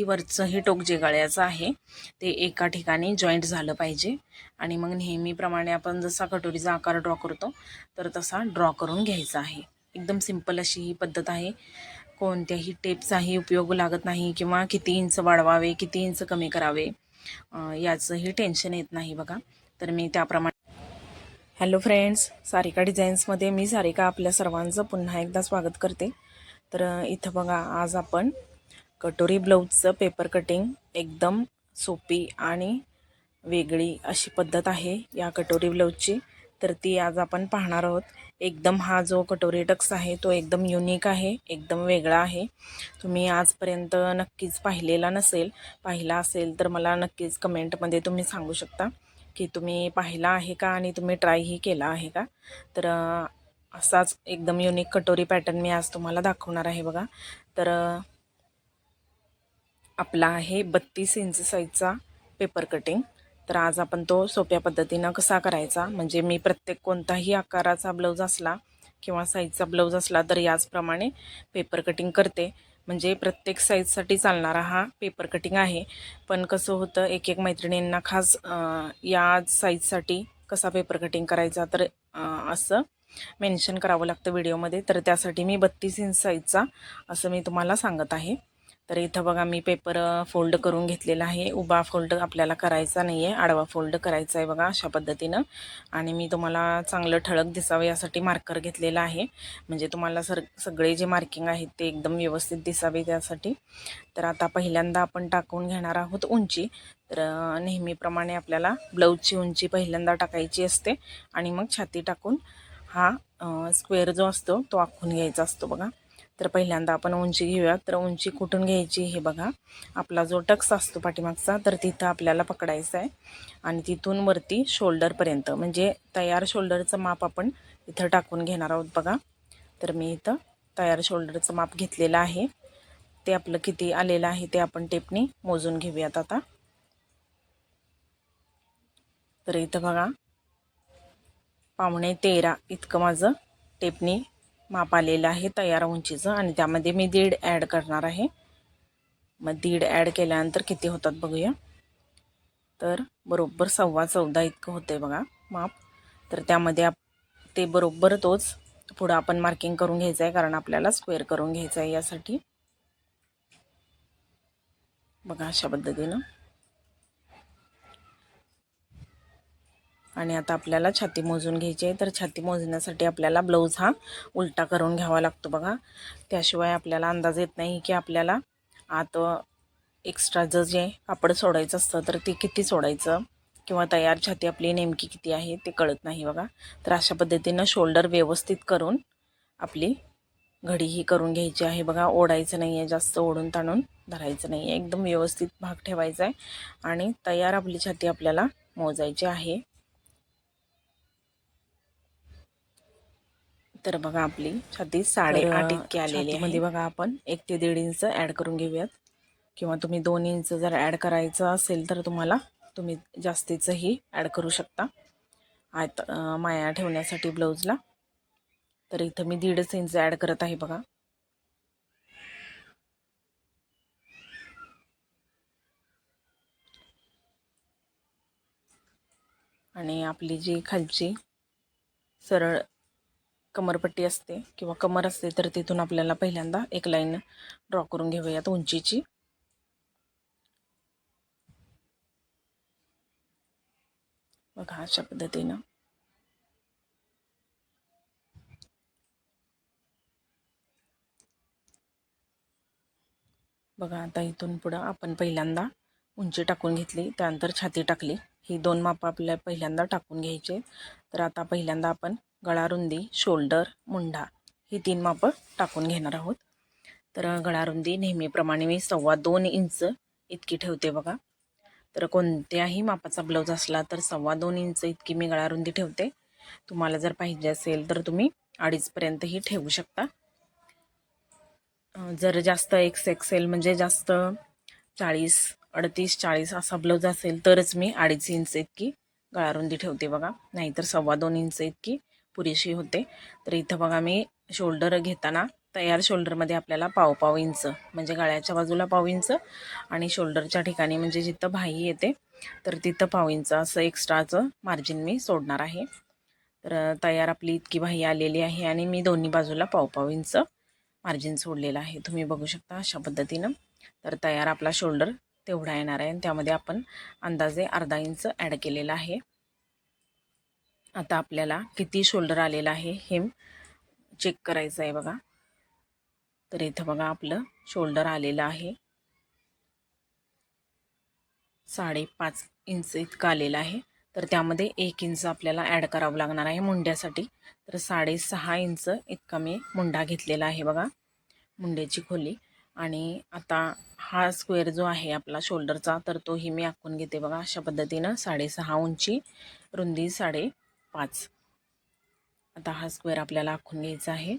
की वरचं हे टोक जे गळ्याचं आहे ते एका ठिकाणी जॉईंट झालं पाहिजे. आणि मग नेहमीप्रमाणे आपण जसा कटोरीचा आकार ड्रॉ करतो तर तसा ड्रॉ करून घ्यायचा आहे. एकदम सिंपल अशी ही पद्धत आहे. कोणत्याही टेप्सचाही उपयोग लागत नाही किंवा किती इंच वाढवावे किती इंच कमी करावे याचंही टेन्शन येत नाही बघा. तर मी त्याप्रमाणे हॅलो फ्रेंड्स सारिका डिझाईन्समध्ये मी सारिका आपल्या सर्वांचं पुन्हा एकदा स्वागत करते. तर इथं बघा आज आपण कटोरी ब्लाऊजचं पेपर कटिंग एकदम सोपी आणि वेगळी अशी पद्धत आहे या कटोरी ब्लाऊजची तर ती आज आपण पाहणार आहोत. एकदम हा जो कटोरी टक्स आहे तो एकदम युनिक आहे एकदम वेगळा आहे. तुम्ही आजपर्यंत नक्कीच पाहिलेला नसेल पाहिला असेल तर मला नक्कीच कमेंटमध्ये तुम्ही सांगू शकता की तुम्ही पाहिला आहे का आणि तुम्ही ट्रायही केला आहे का. तर असाच एकदम युनिक कटोरी पॅटर्न मी आज तुम्हाला दाखवणार आहे बघा. तर आपला आहे बत्तीस इंच साईजचा पेपर कटिंग तर आज आपण तो सोप्या पद्धतीनं कसा करायचा? म्हणजे मी प्रत्येक कोणताही आकाराचा ब्लाऊज असला किंवा साईजचा ब्लाऊज असला तर याचप्रमाणे पेपर कटिंग करते. म्हणजे प्रत्येक साईजसाठी चालणारा हा पेपर कटिंग आहे. पण कसं होतं एक एक मैत्रिणींना खास या साईजसाठी कसा पेपर कटिंग करायचा तर असं मेन्शन करावं लागतं व्हिडिओमध्ये तर त्यासाठी मी बत्तीस इंच साईजचा असं मी तुम्हाला सांगत आहे. तर इथं बघा मी पेपर फोल्ड करून घेतलेला आहे. उभा फोल्ड आपल्याला करायचा नाही आहे आडवा फोल्ड करायचा आहे बघा अशा पद्धतीनं. आणि मी तुम्हाला चांगलं ठळक दिसावं यासाठी मार्कर घेतलेला आहे. म्हणजे तुम्हाला सर सगळे जे मार्किंग आहेत ते एकदम व्यवस्थित दिसावे त्यासाठी. तर आता पहिल्यांदा आपण टाकून घेणार आहोत उंची. तर नेहमीप्रमाणे आपल्याला ब्लाऊजची उंची पहिल्यांदा टाकायची असते. आणि मग छाती टाकून हा स्क्वेअर जो असतो तो आखून घ्यायचा असतो बघा. तर पहिल्यांदा आपण उंची घेऊया तर उंची कुठून घ्यायची हे बघा. आपला जो टक्स असतो पाठीमागचा तर तिथं आपल्याला पकडायचा आहे. आणि तिथून वरती शोल्डरपर्यंत म्हणजे तयार शोल्डरचं माप आपण इथं टाकून घेणार आहोत बघा. तर मी इथं तयार शोल्डरचं माप घेतलेलं आहे. ते आपलं किती आलेलं आहे ते आपण टेपनी मोजून घेऊयात आता. तर इथं बघा. पावणे तेरा इतकं माझं टेपनी माप आलेलं आहे तयार उंचीचं आणि त्यामध्ये मी दीड ॲड करणार आहे. मग दीड ॲड केल्यानंतर किती होतात बघूया. तर बरोबर सव्वा चौदा इतकं होतं आहे बघा माप. तर त्यामध्ये आप ते बरोबर तोच पुढं आपण मार्किंग करून घ्यायचं आहे कारण आपल्याला स्क्वेअर करून घ्यायचं आहे यासाठी. बघा अशा पद्धतीनं. आणि आता आपल्याला छाती मोजून घ्यायची आहे. तर छाती मोजण्यासाठी आपल्याला ब्लाऊज हा उलटा करून घ्यावा लागतो बघा. त्याशिवाय आपल्याला अंदाज येत नाही की आपल्याला आत एक्स्ट्राचं जे कापड सोडायचं असतं तर ते किती सोडायचं? किंवा तयार छाती आपली नेमकी किती आहे ते कळत नाही बघा. तर अशा पद्धतीनं शोल्डर व्यवस्थित करून आपली घडी ही करून घ्यायची आहे बघा. ओढायचं नाही आहे जास्त ओढून ताणून धरायचं नाही आहे एकदम व्यवस्थित भाग ठेवायचा आहे. आणि तयार आपली छाती आपल्याला मोजायची आहे. तर बघा आपली छाती साडेआठ इतकी आलेली आहे. मध्ये बघा आपण एक ते दीड इंच ॲड करून घेऊयात. किंवा तुम्ही दोन इंच जर ॲड करायचं असेल तर तुम्हाला तुम्ही जास्तीचंही ॲड करू शकता. आयत अं, माया ठेवण्यासाठी ब्लाऊजला. तर इथं मी दीडच इंच ॲड करत आहे बघा. आणि आपली जी खालची सरळ कमरपट्टी असते किंवा कमर असते तर तिथून आपल्याला पहिल्यांदा एक लाईन ड्रॉ करून घेऊयात उंचीची. बघा अशा पद्धतीनं. बघा आता इथून पुढं आपण पहिल्यांदा उंची टाकून घेतली त्यानंतर छाती टाकली. ही दोन मापं आपल्या पहिल्यांदा टाकून घ्यायचे. तर आता पहिल्यांदा आपण गळारुंदी शोल्डर मुंढा ही तीन मापं टाकून घेणार आहोत. तर गळारुंदी नेहमीप्रमाणे मी सव्वा दोन इंच इतकी ठेवते बघा. तर कोणत्याही मापाचा ब्लाऊज असला तर सव्वा दोन इंच इतकी मी गळारुंदी ठेवते. तुम्हाला जर पाहिजे असेल तर तुम्ही अडीचपर्यंतही ठेवू शकता. जर जास्त एक्स एक्सेल म्हणजे जास्त चाळीस अडतीस चाळीस असा ब्लाऊज असेल तरच मी अडीच इंच इतकी गळारुंदी ठेवते बघा. नाहीतर सव्वा दोन इंच इतकी पुरेशी होते. तर इथं बघा मी शोल्डर घेताना तयार शोल्डरमध्ये आपल्याला पाव पाव इंच म्हणजे गळ्याच्या बाजूला पाव इंच आणि शोल्डरच्या ठिकाणी म्हणजे जिथं भाई येते तर तिथं पाव इंच असं एक्स्ट्राचं मार्जिन मी सोडणार आहे. तर तयार आपली इतकी भाई आलेली आहे आणि मी दोन्ही बाजूला पाव पाव इंच मार्जिन सोडलेलं आहे. तुम्ही बघू शकता अशा पद्धतीनं. तर तयार आपला शोल्डर तेवढा येणार आहे आणि त्यामध्ये आपण अंदाजे अर्धा इंच ॲड केलेला आहे. आता आपल्याला किती शोल्डर आलेलं आहे हे चेक करायचं आहे बघा. तर इथं बघा आपलं शोल्डर आलेलं आहे. साडेपाच इंच इतकं आलेलं आहे. तर त्यामध्ये एक इंच आपल्याला ॲड करावं लागणार आहे मुंड्यासाठी. तर साडेसहा इंच इतका मी मुंडा घेतलेला आहे बघा. मुंड्याची खोली. आणि आता हा स्क्वेअर जो आहे आपला शोल्डरचा तर तोही मी आखून घेते बघा. अशा पद्धतीनं साडेसहा उंची रुंदी साडे पाच. आता हा स्क्वेअर आपल्याला आखून घ्यायचा आहे.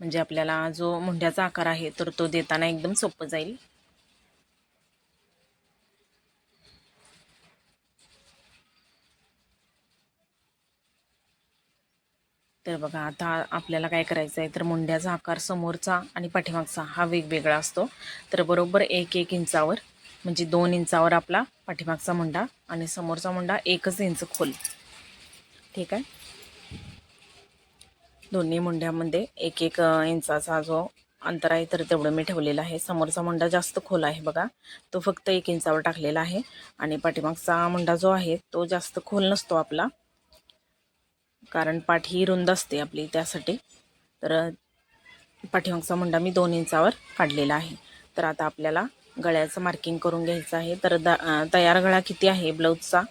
म्हणजे आपल्याला जो मुंड्याचा आकार आहे तर तो देताना एकदम सोपं जाईल. तर बघा आता आपल्याला काय करायचं आहे तर मुंड्याचा आकार समोरचा आणि पाठीमागचा हा वेगवेगळा असतो. तर बरोबर एक एक इंचावर म्हणजे दोन इंचावर आपला पाठीमागचा मुंडा आणि समोरचा मुंडा एकच इंच खोल. ठीक आहे. दोन्ही मुंड्यामध्ये एक एक इंचाचा जो अंतर आहे तर तेवढं मी ठेवलेलं आहे. समोरचा मुंडा जास्त खोल आहे बघा. तो फक्त एक इंचावर टाकलेला आहे. आणि पाठीमागचा मुंडा जो आहे तो जास्त खोल नसतो आपला. कारण पाठ ही रुंद असते आपली त्यासाठी. तर पाठीमागचा मुंडा मी दोन इंचावर काढलेला आहे. तर आता आपल्याला गळ्याचं मार्किंग करून घ्यायचं आहे. तर द तयार गळा किती आहे ब्लाऊजचा?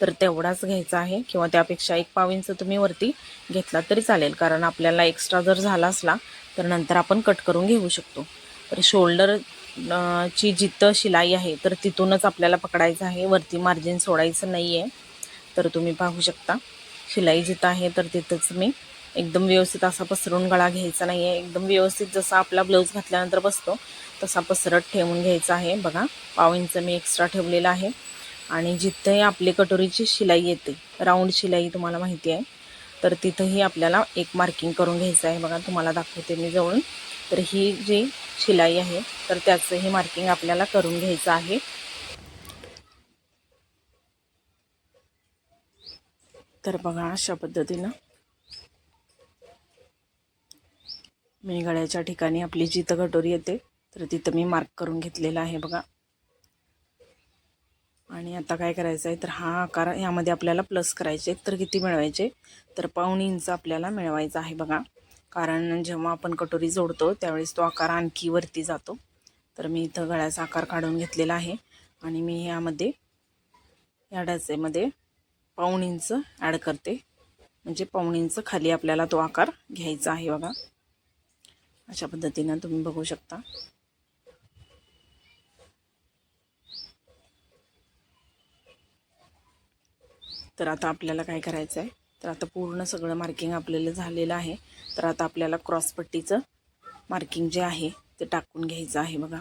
तर तेवढाच घ्यायचा आहे. किंवा त्यापेक्षा एक पाव इंच तुम्ही वरती घेतला तरी चालेल. कारण आपल्याला एक्स्ट्रा जर झाला असला तर नंतर आपण कट करून घेऊ शकतो. तर शोल्डर ची जिथं शिलाई आहे तर तिथूनच आपल्याला पकडायचं आहे. वरती मार्जिन सोडायचं नाही आहे तर तुम्ही पाहू शकता. शिलाई जिथं आहे तर तिथंच मी एकदम व्यवस्थित असा पसरून गळा घ्यायचा नाही आहे एकदम व्यवस्थित जसा आपला ब्लाऊज घातल्यानंतर बसतो तसा पसरत ठेवून घ्यायचा आहे. बघा पाव इंच मी एक्स्ट्रा ठेवलेला आहे. आणि जिथंही आपली कटोरीची शिलाई येते राऊंड शिलाई तुम्हाला माहिती आहे तर तिथंही आपल्याला एक मार्किंग करून घ्यायचं आहे. बघा तुम्हाला दाखवते मी जवळून. तर ही जी शिलाई आहे तर त्याचंही मार्किंग आपल्याला करून घ्यायचं आहे. तर बघा अशा पद्धतीनं मी गळ्याच्या ठिकाणी आपली जिथं कटोरी येते तर तिथं मी मार्क करून घेतलेला आहे. बघा आणि आता काय करायचं आहे? तर हा आकार यामध्ये आपल्याला प्लस करायचे तर किती मिळवायचे? तर पाऊण इंच आपल्याला मिळवायचा आहे बघा. कारण जेव्हा आपण कटोरी जोडतो त्यावेळेस तो आकार आणखी वरती जातो. तर मी इथं गळ्याचा आकार काढून घेतलेला आहे. आणि मी यामध्ये या डाचेमध्ये पाऊण इंच ॲड करते. म्हणजे पाऊण इंच खाली आपल्याला तो आकार घ्यायचा आहे बघा. अशा पद्धतीनं तुम्ही बघू शकता. तर आता आपल्याला काय करायचं आहे? तर आता पूर्ण सगळं मार्किंग आपल्याला झालेलं आहे. तर आता आपल्याला क्रॉसपट्टीचं मार्किंग जे आहे ते टाकून घ्यायचं आहे बघा.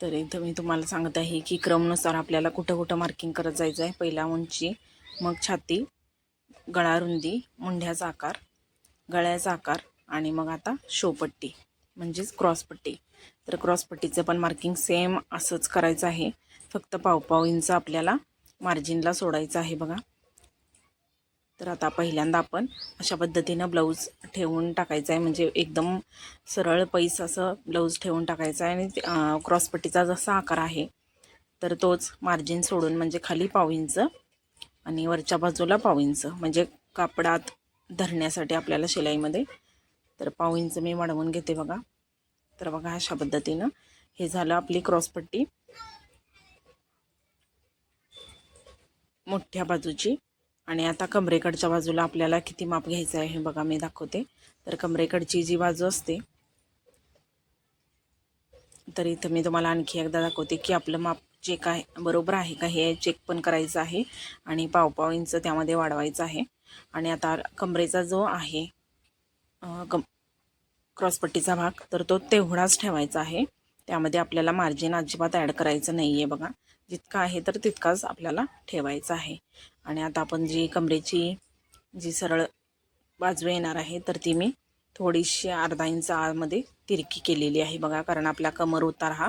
तर इथं मी तुम्हाला सांगत आहे की क्रमनुसार आपल्याला कुठं कुठं मार्किंग करत जायचं आहे. पहिला उंची मग छाती गळारुंदी मुंढ्याचा आकार गळ्याचा आकार आणि मग आता शोपट्टी म्हणजेच क्रॉसपट्टी तर क्रॉसपट्टीचं पण मार्किंग सेम असंच करायचं आहे. फक्त पावपाव इंच आपल्याला मार्जिनला सोडायचं आहे बघा. तर आता पहिल्यांदा आपण अशा पद्धतीनं ब्लाऊज ठेवून टाकायचं आहे. म्हणजे एकदम सरळ पैस असं ब्लाऊज ठेवून टाकायचं आहे. आणि क्रॉसपट्टीचा जसा आकार आहे तर तोच मार्जिन सोडून म्हणजे खाली पाव इंच आणि वरच्या बाजूला पाव इंच. म्हणजे कापडात धरण्यासाठी आपल्याला शिलाईमध्ये. तर पाव इंच मी वाढवून घेते बघा. तर बघा अशा पद्धतीनं हे झालं आपली क्रॉसपट्टी मोठ्या बाजूची. आणि आता कमरेकडच्या बाजूला आपल्याला किती माप घ्यायचं आहे हे बघा मी दाखवते. तर कमरेकडची जी बाजू असते तर इथं मी तुम्हाला आणखी एकदा दाखवते की आपलं माप जे काय बरोबर आहे का हे चेक पण करायचं आहे. आणि पावपाव इंच त्यामध्ये वाढवायचं आहे. आणि आता कमरेचा जो आहे कम क्रॉसपट्टीचा भाग तर तो तेवढाच ठेवायचा आहे. त्यामध्ये आपल्याला मार्जिन अजिबात ॲड करायचं नाही आहे बघा. जितका आहे तर तितकाच आपल्याला ठेवायचा आहे. आणि आता आपण जी कमरेची जी सरळ बाजू येणार आहे तर ती मी थोडीशी अर्धा इंच आमध्ये तिरकी केलेली आहे बघा. कारण आपला कमर उतार हा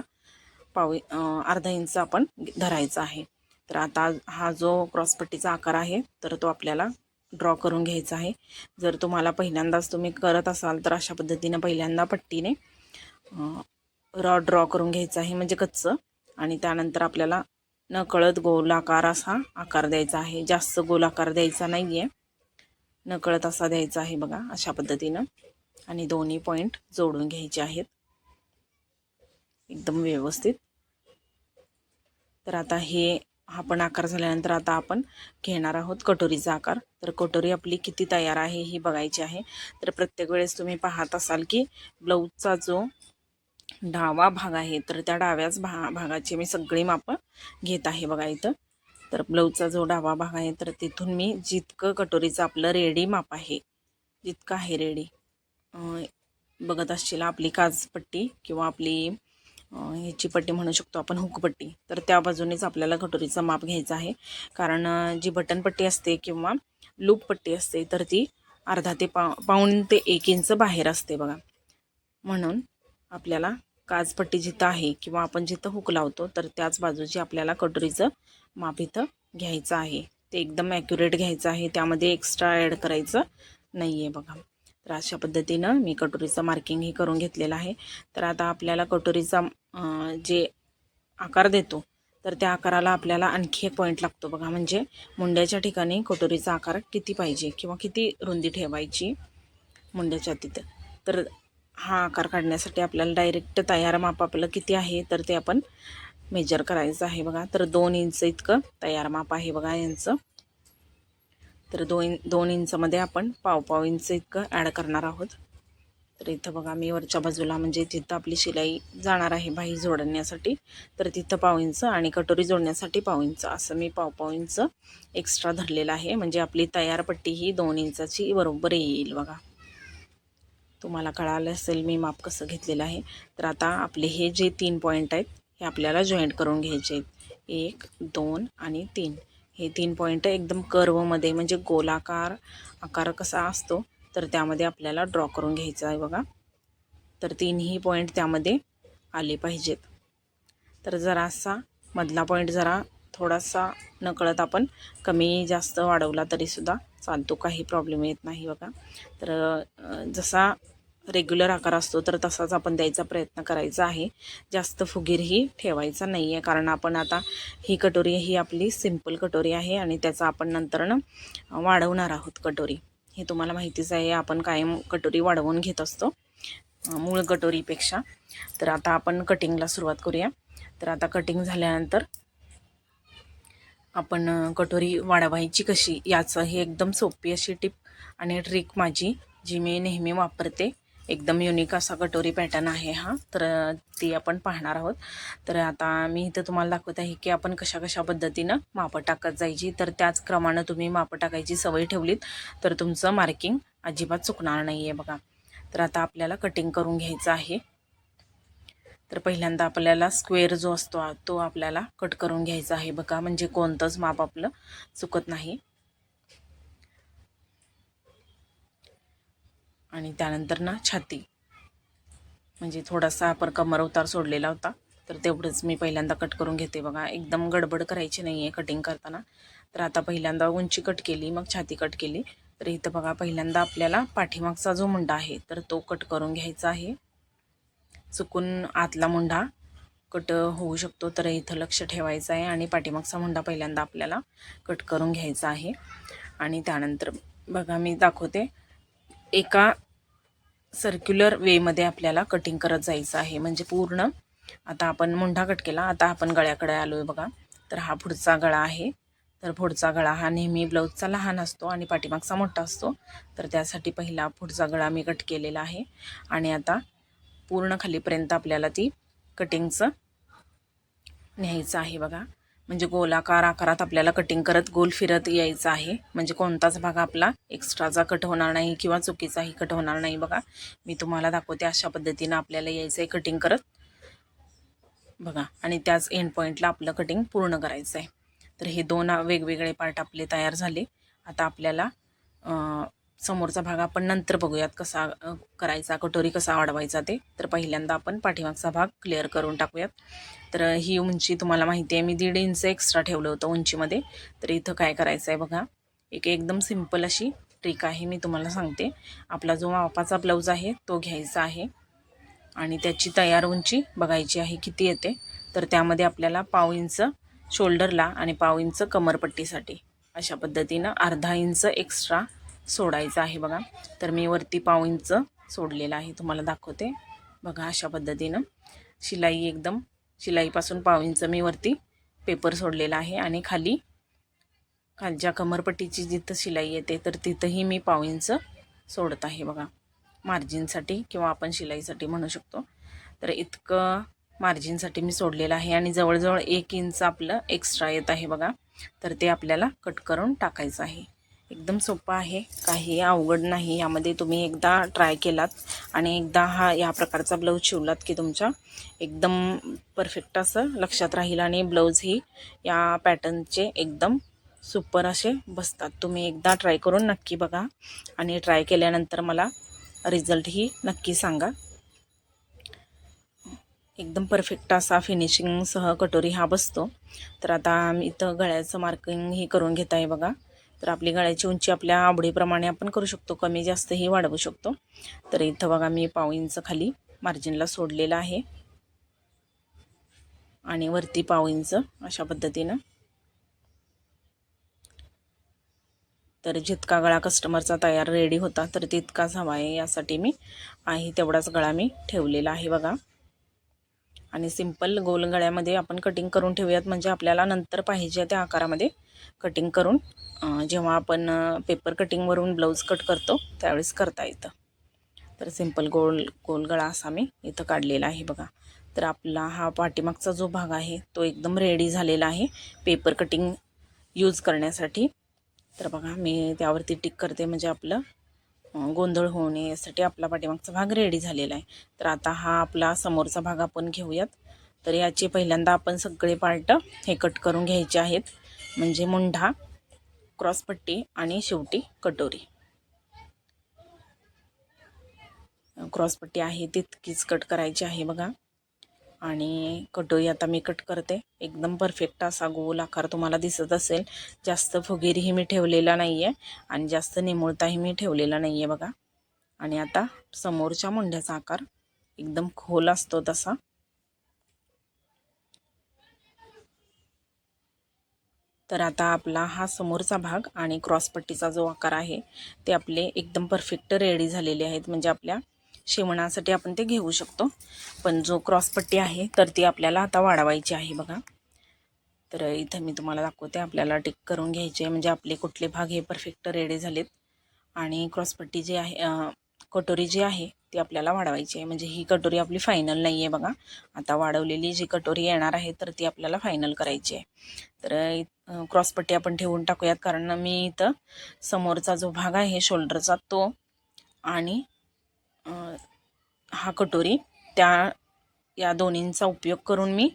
पाव अर्धा इंच आपण धरायचा आहे. तर आता हा जो क्रॉसपट्टीचा आकार आहे तर तो आपल्याला ड्रॉ करून घ्यायचा आहे. जर तुम्हाला पहिल्यांदाच तुम्ही करत असाल तर अशा पद्धतीनं पहिल्यांदा पट्टीने रॉ ड्रॉ करून घ्यायचं आहे म्हणजे कच्चं. आणि त्यानंतर आपल्याला न कळत गोलाकार असा आकार द्यायचा आहे. जास्त गोलाकार द्यायचा नाही आहे न कळत असा द्यायचा आहे बघा अशा पद्धतीनं. आणि दोन्ही पॉईंट जोडून घ्यायचे आहेत. एकदम व्यवस्थित. तर आता हे हा पण आकार झाल्यानंतर आता आपण घेणार आहोत कटोरीचा आकार. तर कटोरी आपली किती तयार आहे ही बघायची आहे. तर प्रत्येक वेळेस तुम्ही पाहत असाल की ब्लाऊजचा जो डावा भाग आहे तर त्या डाव्याच भा भागाची मी सगळी मापं घेत आहे बघा इथं. तर ब्लाऊजचा जो डावा भाग आहे तर तिथून मी जितकं कटोरीचं आपलं रेडी माप आहे जितकं आहे रेडी बघत असशील आपली काजपट्टी किंवा आपली ह्याची पट्टी म्हणू शकतो आपण हुकपट्टी. तर त्या बाजूनेच आपल्याला कटोरीचं माप घ्यायचं आहे. कारण जी बटन पट्टी असते किंवा लूप पट्टी असते तर ती अर्धा ते पा पाऊण ते एक इंच बाहेर असते बघा. म्हणून आपल्याला काजपट्टी जिथं आहे किंवा आपण जिथं हुक लावतो तर त्याच बाजूची आपल्याला कटोरीचं माप इथं घ्यायचं आहे. ते एकदम ॲक्युरेट घ्यायचं आहे. त्यामध्ये एक्स्ट्रा ॲड करायचं नाही आहे बघा. तर अशा पद्धतीनं मी कटोरीचं मार्किंग हे करून घेतलेलं आहे. तर आता आपल्याला कटोरीचा जे आकार देतो तर त्या आकाराला आपल्याला आणखी एक पॉईंट लागतो बघा. म्हणजे मुंड्याच्या ठिकाणी कटोरीचा आकार किती पाहिजे किंवा किती रुंदी ठेवायची मुंड्याच्या तिथं. तर हा आकार काढण्यासाठी आपल्याला डायरेक्ट तयार माप आपलं किती आहे तर ते आपण मेजर करायचं आहे बघा. तर दोन इंच इतकं तयार माप आहे बघा यांचं. तर दोन दोन इंचमध्ये आपण पाव पाव इंच इतकं ॲड करणार आहोत. तर इथं बघा मी वरच्या बाजूला म्हणजे तिथं आपली शिलाई जाणार आहे बाही जोडण्यासाठी. तर तिथं पाव इंच आणि कटोरी जोडण्यासाठी पाव इंच. असं मी पाव पाव इंच एक्स्ट्रा धरलेलं आहे. म्हणजे आपली तयार पट्टी ही दोन इंचाची बरोबर येईल बघा. तुम्हाला कळालं असेल मी माप कसं घेतलेलं आहे. तर आता आपले हे जे तीन पॉईंट आहेत हे आपल्याला जॉईंट करून घ्यायचे आहेत. एक दोन आणि तीन. हे तीन पॉईंट एकदम कर्वमध्ये म्हणजे गोलाकार आकार कसा असतो तर त्यामध्ये आपल्याला ड्रॉ करून घ्यायचं आहे बघा. तर तीनही पॉईंट त्यामध्ये आले पाहिजेत. तर जरासा मधला पॉईंट जरा थोडासा नकळत आपण कमी जास्त वाढवला तरीसुद्धा चालतो. काही प्रॉब्लेम येत नाही बघा. तर जसा रेग्युलर आकार असतो तर तसाच आपण द्यायचा प्रयत्न करायचा आहे. जास्त फुगीरही ठेवायचा नाही आहे कारण आपण आता ही कटोरी ही आपली सिंपल कटोरी आहे आणि त्याचा आपण नंतरनं वाढवणार आहोत कटोरी. हे तुम्हाला माहितीच आहे आपण कायम कटोरी वाढवून घेत असतो मूळ कटोरीपेक्षा. तर आता आपण कटिंगला सुरुवात करूया. तर आता कटिंग झाल्यानंतर आपण कटोरी वाढवायची कशी याचं हे एकदम सोपी अशी टिप आणि ट्रिक माझी जी मी नेहमी वापरते. एकदम युनिक असा कटोरी पॅटर्न आहे हा. तर ती आपण पाहणार आहोत. तर आता मी इथं तुम्हाला दाखवत आहे की आपण कशा कशा पद्धतीनं मापं टाकत जायची. तर त्याच क्रमानं तुम्ही मापं टाकायची सवय ठेवलीत. तर तुमचं मार्किंग अजिबात चुकणार नाही आहे बघा. तर आता आपल्याला कटिंग करून घ्यायचं आहे. तर पहिल्यांदा आपल्याला स्क्वेअर जो असतो तो आपल्याला कट करून घ्यायचा आहे बघा. म्हणजे कोणतंच माप आपलं चुकत नाही. आणि त्यानंतर ना छाती. म्हणजे थोडासा आपण कमर उतार सोडलेला होता. तर तेवढंच मी पहिल्यांदा कट करून घेते बघा. एकदम गडबड करायची नाही आहे कटिंग करताना. तर आता पहिल्यांदा उंची कट केली मग छाती कट केली. तर इथं बघा पहिल्यांदा आपल्याला पाठीमागचा जो मुंडा आहे तर तो कट करून घ्यायचा आहे. चुकून आतला मुंडा कट होऊ शकतो तर इथं लक्ष ठेवायचं आहे आणि पाठीमागचा मुंडा पहिल्यांदा आपल्याला कट करून घ्यायचा आहे. आणि त्यानंतर बघा मी दाखवते. एका सर्क्युलर वेमध्ये आपल्याला कटिंग करत जायचं आहे. म्हणजे पूर्ण आता आपण मुंडा कट केला. आता आपण गळ्याकडे आलो आहे बघा. तर हा पुढचा गळा आहे. तर पुढचा गळा हा नेहमी ब्लाऊजचा लहान असतो आणि पाठीमागचा मोठा असतो. तर त्यासाठी पहिला पुढचा गळा मी कट केलेला आहे. आणि आता पूर्ण खालीपर्यंत आपल्याला ती कटिंगचं न्यायचं आहे बघा. म्हणजे गोलाकार आकारात आपल्याला कटिंग करत गोल फिरत यायचं आहे. म्हणजे कोणताच भाग आपला एक्स्ट्राचा कट होणार नाही किंवा चुकीचाही कट होणार नाही बघा. मी तुम्हाला दाखवते अशा पद्धतीनं आपल्याला यायचं आहे कटिंग करत. बघा आणि त्याच एंड पॉईंटला आपलं कटिंग पूर्ण करायचं आहे तर हे दोन वेगवेगळे पार्ट आपले तयार झाले. आता आपल्याला समोरचा भाग आपण नंतर बघूयात कसा करायचा कटोरी कसा वाढवायचा ते. तर पहिल्यांदा आपण पाठीमागचा भाग क्लिअर करून टाकूयात. तर ही उंची तुम्हाला माहिती आहे. मी दीड इंच एक्स्ट्रा ठेवलं होतं उंचीमध्ये. तर इथं काय करायचं आहे बघा. एक एकदम सिंपल अशी ट्रिक आहे. मी तुम्हाला सांगते. आपला जो मापाचा ब्लाऊज आहे तो घ्यायचा आहे. आणि त्याची तयार उंची बघायची आहे. किती येते? तर त्यामध्ये आपल्याला पाव इंच शोल्डरला आणि पाव इंच कमरपट्टीसाठी अशा पद्धतीनं अर्धा इंच एक्स्ट्रा सोडायचं आहे बघा. तर मी वरती पाव इंच सोडलेलं आहे. तुम्हाला दाखवते. बघा अशा पद्धतीनं. शिलाई एकदम शिलाईपासून पाव इंच मी वरती पेपर सोडलेला आहे आणि खाली खालच्या कमरपट्टीची जिथं शिलाई येते तर तिथंही मी पाव इंच सोडत आहे बघा. मार्जिनसाठी किंवा आपण शिलाईसाठी म्हणू शकतो. तर इतकं मार्जिनसाठी मी सोडलेलं आहे आणि जवळजवळ एक इंच आपलं एक्स्ट्रा येत आहे बघा. तर ते आपल्याला कट करून टाकायचं आहे. एकदम सोपं आहे. काही अवघड नाही. यामध्ये तुम्ही एकदा ट्राय केलात आणि एकदा हा या प्रकारचा ब्लाऊज शिवलात की तुमच्या एकदम परफेक्ट असं लक्षात राहील आणि ब्लाऊजही या पॅटर्नचे एकदम सुपर असे बसतात. तुम्ही एकदा ट्राय करून नक्की बघा आणि ट्राय केल्यानंतर मला रिझल्टही नक्की सांगा. एकदम परफेक्ट असा फिनिशिंगसह कटोरी हा बसतो. तर आता मी इथं गळ्याचं मार्किंग ही करून घेत आहे बघा. तर आपली गळ्याची उंची आपल्या आवडीप्रमाणे आपण करू शकतो. कमी जास्तही वाढवू शकतो. तर इथं बघा मी पाव इंच खाली मार्जिनला सोडलेलं आहे. आणि वरती पाव इंच अशा पद्धतीनं. तर जितका गळा कस्टमरचा तयार रेडी होता तर तितकाच हवा आहे यासाठी मी आहे तेवढाच गळा मी ठेवलेला आहे बघा. आणि सिंपल गोल गळ्यामध्ये आपण कटिंग करून ठेवूयात. म्हणजे आपल्याला नंतर पाहिजे त्या आकारामध्ये कटिंग करून जेव्हा आपण पेपर कटिंगवरून ब्लाऊज कट करतो त्यावेळेस करता येतं. तर सिंपल गोल गोल गळा असा मी इथं काढलेला आहे बघा. तर आपला हा पाठीमागचा जो भाग आहे तो एकदम रेडी झालेला आहे पेपर कटिंग यूज करण्यासाठी. तर बघा मी त्यावरती टिक करते म्हणजे आपलं गोंधळ होऊ नये यासाठी आपला पाठीमागचा भाग रेडी झालेला आहे. तर आता हा आपला समोरचा भाग आपण घेऊयात. तर याचे पहिल्यांदा आपण सगळे पार्ट हे कट करून घ्यायचे आहेत. म्हणजे मुंढा. क्रॉसपट्टी आणि शेवटी कटोरी. क्रॉसपट्टी आहे तितकीच कट करायची आहे बघा. आणि कटोरी आता मी कट करते. एकदम परफेक्ट असा गोल आकार तुम्हाला दिसत असेल. जास्त फुगेरीही मी ठेवलेला नाही आहे आणि जास्त निमुळताही मी ठेवलेला नाही आहे बघा. आणि आता समोरच्या मुंड्याचा आकार एकदम खोल असतो तसा. तर आता आपला हा समोरचा भाग आणि क्रॉसपट्टीचा जो आकार आहे ते आपले एकदम परफेक्ट रेडी झालेले आहेत. म्हणजे आपल्या शिवणासाठी आपण ते घेऊ शकतो. पण जो क्रॉसपट्टी आहे तर ती आपल्याला आता वाढवायची आहे बघा. तर इथं मी तुम्हाला दाखवते आपल्याला टिक करून घ्यायचे आहे. म्हणजे आपले कुठले भाग हे परफेक्ट रेडी झालेत. आणि क्रॉसपट्टी जी आहे कटोरी जी आहे ती आपल्याला वाढवायची आहे. म्हणजे ही कटोरी आपली फायनल नाही आहे बघा. आता वाढवलेली जी कटोरी येणार आहे तर ती आपल्याला फायनल करायची आहे. तर क्रॉसपट्टी आपण ठेवून टाकूयात कारण मी इथं समोरचा जो भाग आहे शोल्डरचा तो आणि हा कटोरी त्या या दोन्हींचा उपयोग करून मी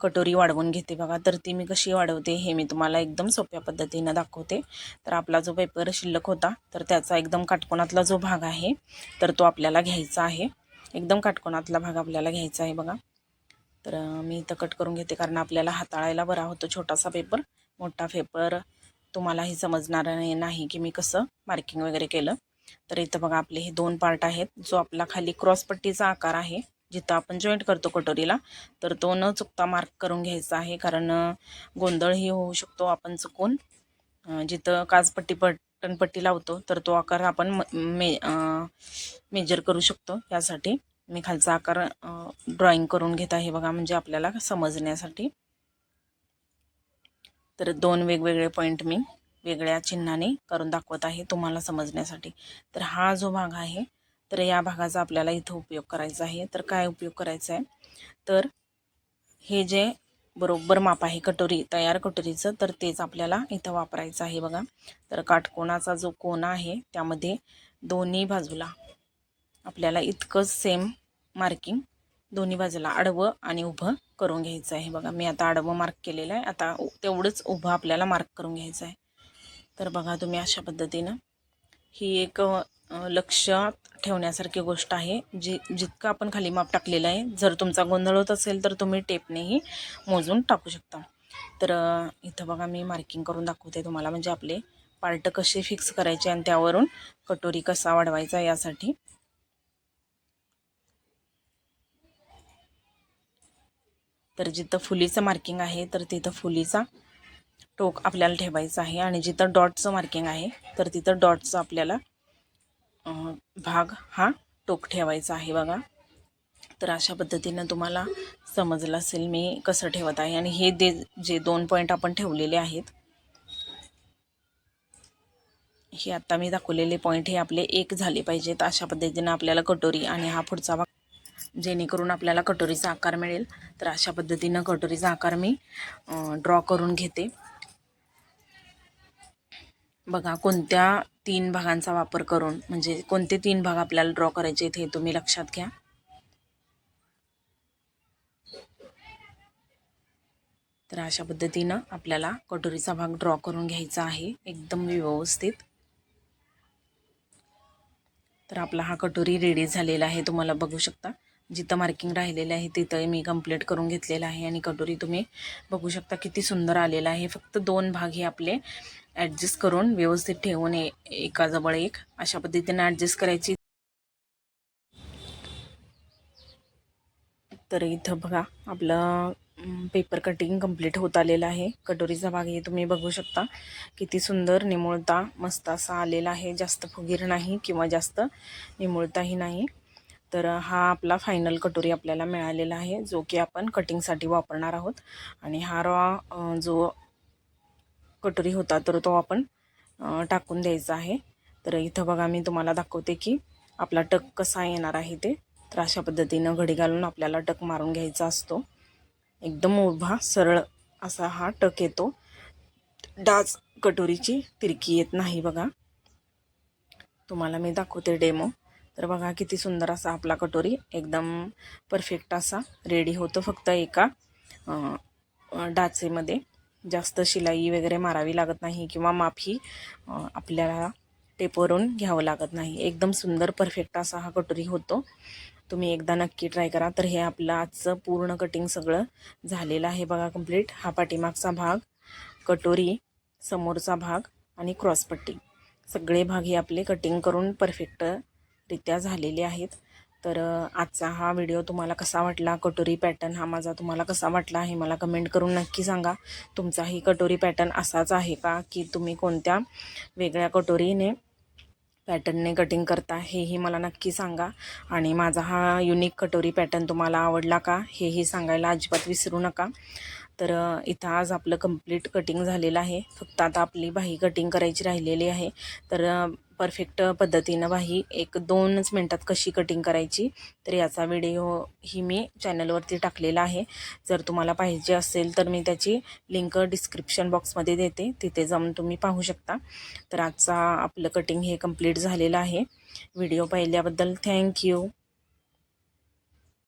कटोरी वाढवून घेते बघा. तर ती मी कशी वाढवते हे मी तुम्हाला एकदम सोप्या पद्धतीनं दाखवते. तर आपला जो पेपर शिल्लक होता तर त्याचा एकदम काटकोनातला जो भाग आहे तर तो आपल्याला घ्यायचा आहे. एकदम काटकोनातला भाग आपल्याला घ्यायचा आहे बघा. तर मी इथं कट करून घेते कारण आपल्याला हाताळायला बरा होतो छोटासा पेपर मोठा पेपर तुम्हालाही समजणार नाही की मी कसं मार्किंग वगैरे केलं. तर इथं बघा आपले हे दोन पार्ट आहेत. जो आपला खाली क्रॉसपट्टीचा आकार आहे जिथं आपण जॉईंट करतो कटोरीला तर तो न चुकता मार्क करून घ्यायचा आहे. कारण गोंधळही होऊ शकतो आपण चुकून. जिथं काजपट्टी पट्टनपट्टी लावतो तर तो आकार आपण म- मे मेजर करू शकतो. यासाठी मी खालचा आकार ड्रॉइंग करून घेत आहे बघा म्हणजे आपल्याला समजण्यासाठी. तर दोन वेगवेगळे पॉईंट मी वेगळ्या चिन्हाने करून दाखवत आहे तुम्हाला समजण्यासाठी. तर हा जो भाग आहे तर या भागाचा आपल्याला इथं उपयोग करायचा आहे. तर काय उपयोग करायचा आहे? तर हे जे बरोबर माप आहे कटोरी तयार कटोरीचं तर तेच आपल्याला इथं वापरायचं आहे बघा. तर काटकोणाचा जो कोणा आहे त्यामध्ये दोन्ही बाजूला आपल्याला इतकंच सेम मार्किंग दोन्ही बाजूला आडवं आणि उभं करून घ्यायचं आहे बघा. मी आता आडवं मार्क केलेलं आहे. आता तेवढंच उभं आपल्याला मार्क करून घ्यायचं आहे. तर बघा तुम्ही अशा पद्धतीनं. ही एक लक्षात ठेवण्यासारखी गोष्ट आहे. जी जितकं आपण खाली माप टाकलेलं आहे जर तुमचा गोंधळ होत असेल तर तुम्ही टेपनेही मोजून टाकू शकता. तर इथं बघा मी मार्किंग करून दाखवते तुम्हाला. म्हणजे आपले पार्ट कसे फिक्स करायचे आणि त्यावरून कटोरी कसा वाढवायचा यासाठी. तर जिथं फुलीचं मार्किंग आहे तर तिथं फुलीचा टोक आपल्याला ठेवायचा आहे. आणि जिथं डॉटचं मार्किंग आहे तर तिथं डॉटचं आपल्याला भाग हा टोक ठेवायचा आहे बघा. तर अशा पद्धतीनं तुम्हाला समजलं असेल मी कसं ठेवत आहे. आणि हे दे जे दोन पॉईंट आपण ठेवलेले आहेत हे आत्ता मी दाखवलेले पॉईंट हे आपले एक झाले पाहिजेत. अशा पद्धतीनं आपल्याला कटोरी आणि हा पुढचा भाग जेणेकरून आपल्याला कटोरीचा आकार मिळेल. तर अशा पद्धतीनं कटोरीचा आकार मी ड्रॉ करून घेते. बघा कोणत्या तीन भागांचा वापर करून म्हणजे कोणते तीन भाग आपल्याला ड्रॉ करायचे आहेत हे तुम्ही लक्षात घ्या. तर अशा पद्धतीनं आपल्याला कटोरीचा भाग ड्रॉ करून घ्यायचा आहे एकदम व्यवस्थित. तर आपला हा कटोरी रेडी झालेला आहे तुम्हाला बघू शकता. जिथं मार्किंग राहिलेलं आहे तिथं मी कंप्लीट करून घेतलेलं आहे आणि कटोरी तुम्ही बघू शकता किती सुंदर आलेला आहे. फक्त दोन भाग हे आपले ॲडजस्ट करून व्यवस्थित ठेवून ए एकाजवळ एक अशा पद्धतीने ॲडजस्ट करायची. तर इथं बघा आपलं पेपर कटिंग कंप्लीट होत आलेलं आहे. कटोरीचा भाग हे तुम्ही बघू शकता. किती सुंदर निमुळता मस्त असा आलेला आहे. जास्त फुगीर नाही किंवा जास्त निमुळताही नाही. तर हा आपला फायनल कटोरी आपल्याला मिळालेला आहे जो की आपण कटिंगसाठी वापरणार आहोत. आणि हा रॉ जो कटोरी होता तर तो आपण टाकून द्यायचा आहे. तर इथं बघा मी तुम्हाला दाखवते की आपला टक कसा येणार आहे ते. तर अशा पद्धतीनं घडी घालून आपल्याला टक मारून घ्यायचा असतो. एकदम उभा सरळ असा हा टक येतो. डाच कटोरीची तिरकी येत नाही बघा. तुम्हाला मी दाखवते डेमो तर बघा किती सुंदर असा आपला कटोरी. एकदम परफेक्ट असा. रेडी होतो फक्त एका डाचेमध्ये. जास्त शिलाई वगैरे मारावी लागत नाही किंवा माफी आपल्याला टेपवरून घ्यावं लागत नाही. एकदम सुंदर परफेक्ट असा हा कटोरी होतो. तुम्ही एकदा नक्की ट्राय करा. तर हे आपलं आजचं पूर्ण कटिंग सगळं झालेलं आहे बघा कंप्लीट हा पाठीमागचा भाग कटोरी समोरचा भाग आणि क्रॉसपट्टी सगळे भाग हे आपले कटिंग करून परफेक्ट रित्या झालेले आहेत. तर आजचा हा व्हिडिओ तुम्हाला कसा वाटला? कटोरी पॅटर्न हा माझा तुम्हाला कसा वाटला? हे मला कमेंट करून नक्की सांगा. तुमचाही कटोरी पॅटर्न असाच आहे का? की तुम्ही कोणत्या वेगळ्या कटोरीने पॅटर्नने कटिंग करता हेही मला नक्की सांगा. आणि माझा हा युनिक कटोरी पॅटर्न तुम्हाला आवडला का? हेही सांगायला अजिबात विसरू नका. तर इथं आज आपलं कंप्लीट कटिंग झालेलं आहे. फक्त आता आपली बाही कटिंग करायची राहिलेली आहे. तर परफेक्ट पद्धतीनं बाही एक दोनच मिनटात कशी कटिंग करायची तर याचा व्हिडिओ ही मी चॅनलवरती टाकलेला आहे. जर तुम्हाला पाहिजे असेल तर मी त्याची लिंक डिस्क्रिप्शन बॉक्समध्ये देते. तिथे जाऊन तुम्ही पाहू शकता. तर आजचा आपलं कटिंग हे कंप्लीट झालेलं आहे. व्हिडिओ पाहिल्याबद्दल थँक्यू